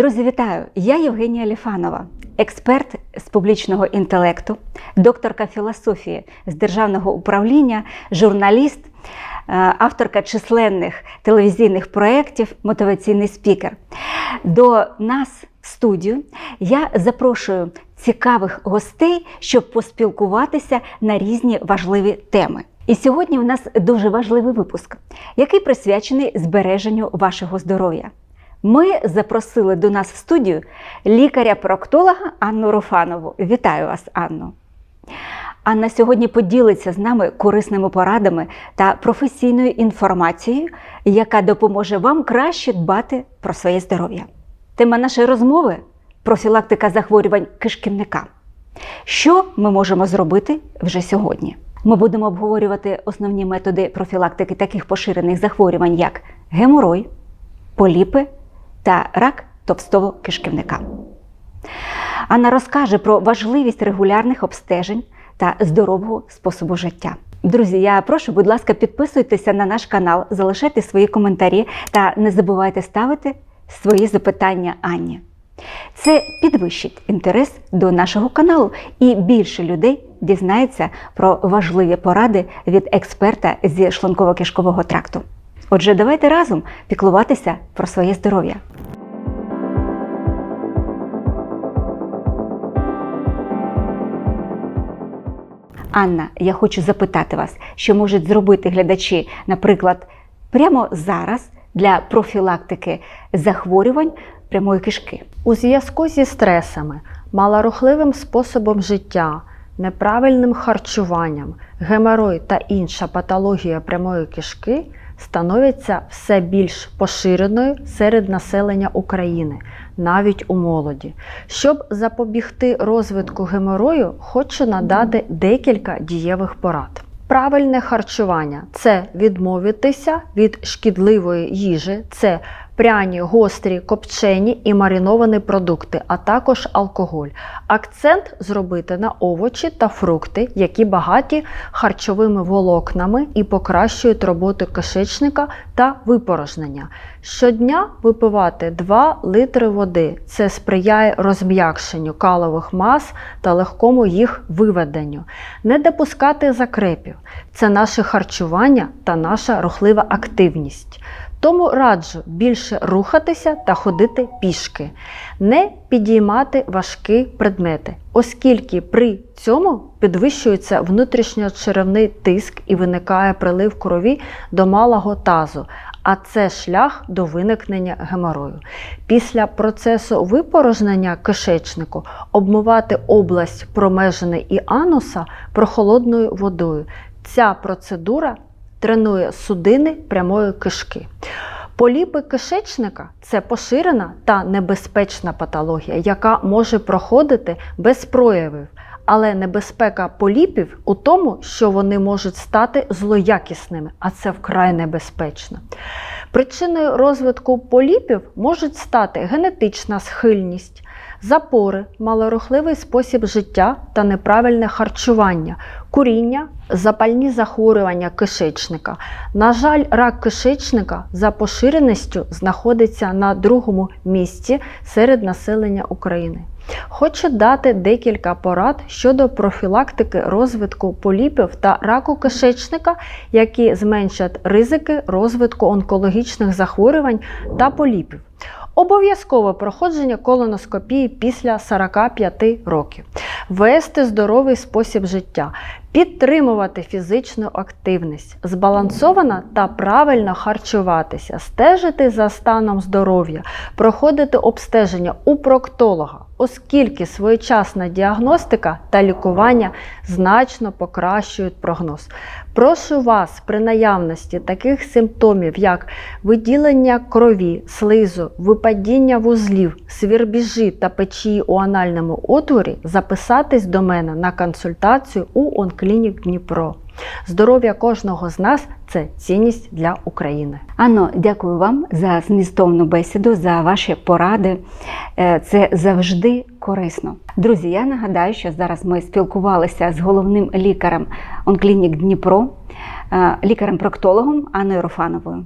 Друзі, вітаю! Я Євгенія Ліфанова, експерт з публічного інтелекту, докторка філософії з державного управління, журналіст, е, авторка численних телевізійних проєктів, мотиваційний спікер. До нас в студію я запрошую цікавих гостей, щоб поспілкуватися на різні важливі теми. І сьогодні у нас дуже важливий випуск, який присвячений збереженню вашого здоров'я. Ми запросили до нас в студію лікаря-проктолога Анну Руфанову. Вітаю вас, Анно! Анна сьогодні поділиться з нами корисними порадами та професійною інформацією, яка допоможе вам краще дбати про своє здоров'я. Тема нашої розмови профілактика захворювань кишківника. Що ми можемо зробити вже сьогодні? Ми будемо обговорювати основні методи профілактики таких поширених захворювань, як геморой, поліпи та рак товстого кишківника. Анна розкаже про важливість регулярних обстежень та здорового способу життя. Друзі, я прошу, будь ласка, підписуйтеся на наш канал, залишайте свої коментарі та не забувайте ставити свої запитання Анні. Це підвищить інтерес до нашого каналу, і більше людей дізнається про важливі поради від експерта зі шлунково-кишкового тракту. Отже, давайте разом піклуватися про своє здоров'я. Анна, я хочу запитати вас, що можуть зробити глядачі, наприклад, прямо зараз для профілактики захворювань прямої кишки. У зв'язку зі стресами, малорухливим способом життя, неправильним харчуванням, геморой та інша патологія прямої кишки становиться все більш поширеною серед населення України, навіть у молоді. Щоб запобігти розвитку геморою, хочу надати декілька дієвих порад. Правильне харчування це відмовитися від шкідливої їжі, це пряні, гострі, копчені і мариновані продукти, а також алкоголь. Акцент зробити на овочі та фрукти, які багаті харчовими волокнами і покращують роботу кишечника та випорожнення. Щодня випивати 2 литри води. Це сприяє розм'якшенню калових мас та легкому їх виведенню. Не допускати закрепів. Це наше харчування та наша рухлива активність. Тому раджу більше рухатися та ходити пішки, не підіймати важкі предмети, оскільки при цьому підвищується внутрішньочеревний тиск і виникає прилив крові до малого тазу, а це шлях до виникнення геморою. Після процесу випорожнення кишечнику обмивати область промежини і ануса прохолодною водою. Ця процедура тренує судини прямої кишки. Поліпи кишечника це поширена та небезпечна патологія, яка може проходити без проявів. Але небезпека поліпів у тому, що вони можуть стати злоякісними, а це вкрай небезпечно. Причиною розвитку поліпів можуть стати генетична схильність, запори, малорухливий спосіб життя та неправильне харчування, куріння, запальні захворювання кишечника. На жаль, рак кишечника за поширеністю знаходиться на другому місці серед населення України. Хочу дати декілька порад щодо профілактики розвитку поліпів та раку кишечника, які зменшать ризики розвитку онкологічних захворювань та поліпів. Обов'язкове проходження колоноскопії після 45 років, вести здоровий спосіб життя, підтримувати фізичну активність, збалансовано та правильно харчуватися, стежити за станом здоров'я, проходити обстеження у проктолога, оскільки своєчасна діагностика та лікування значно покращують прогноз. Прошу вас при наявності таких симптомів, як виділення крові, слизу, випадіння вузлів, свірбіжі та печії у анальному отворі, записатись до мене на консультацію у Онклінік Дніпро. Здоров'я кожного з нас це цінність для України. Анно, дякую вам за змістовну бесіду, за ваші поради. Е, Це завжди корисно. Друзі, я нагадаю, що зараз ми спілкувалися з головним лікарем Онклінік Дніпро, е, лікарем-проктологом Анною Руфановою.